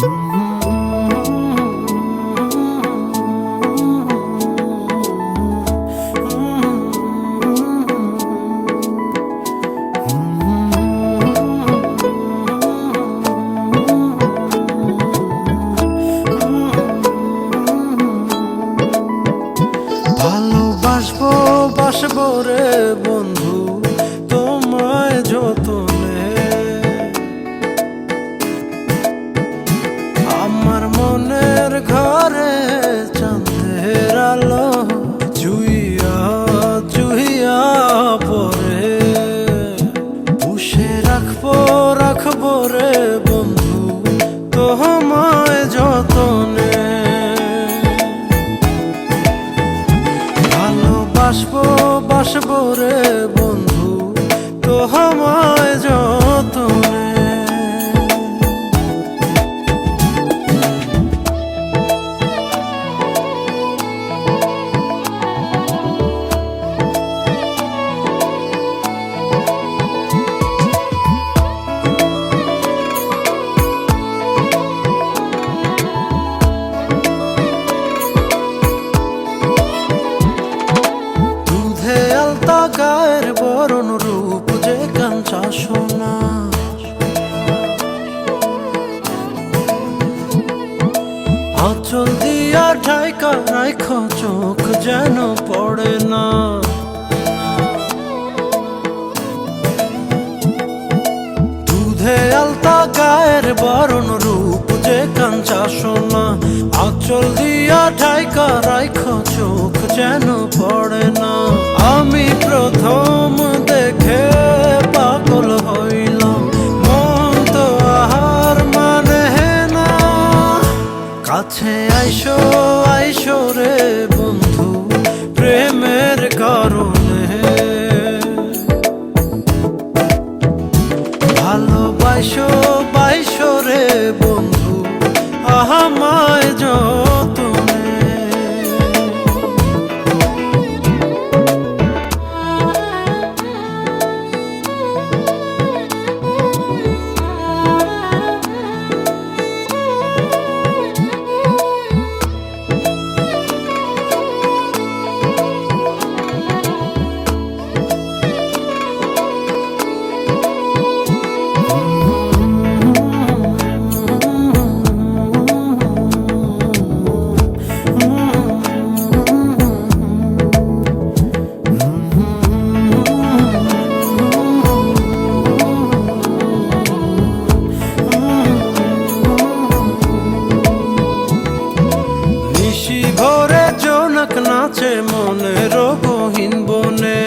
ভালোবাসবো রাখব রে বন্ধু তোমায় যতনে। ভালোবাসবো বাসবো রে বন্ধু তো আমায় যতনে। বরণ রূপ যে কাঞ্চা সোনা। আঁচল দিয়া ঠাইকা রাইখ চোখ যেন পড়ে না। দুধে আলতা গায়ের বরণ রূপ যে কাঞ্চা সোনা। আঁচল দিয়া চোখ যেন পড়ে না। কাছে আইসো। নাচে মনে, রোগহীন বনে।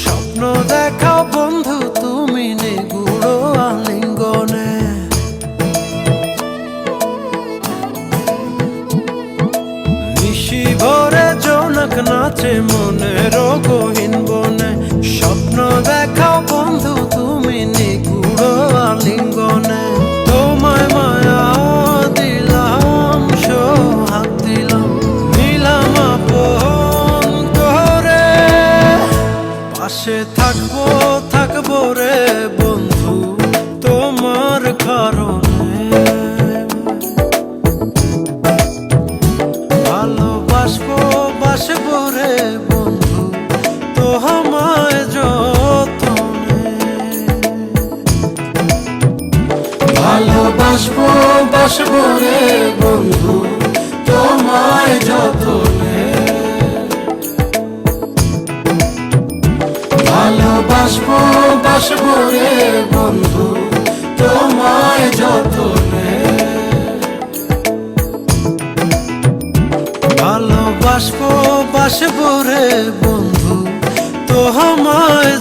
স্বপ্ন দেখাও বন্ধু, তুমি নিগুড়ো আলিঙ্গনে। নিশি ভরে জোনাক নাচে মনে রোগহীন ভালোবাসবো বাসবো রে বন্ধু, তো আমায় যতনে। ভালোবাসবো, বাসবো রে বন্ধু তোমায় যতনে। ভালোবাসবো, বাসবো রে বন্ধু তোমায় যতনে। বাসবো রে বন্ধু তো আমায়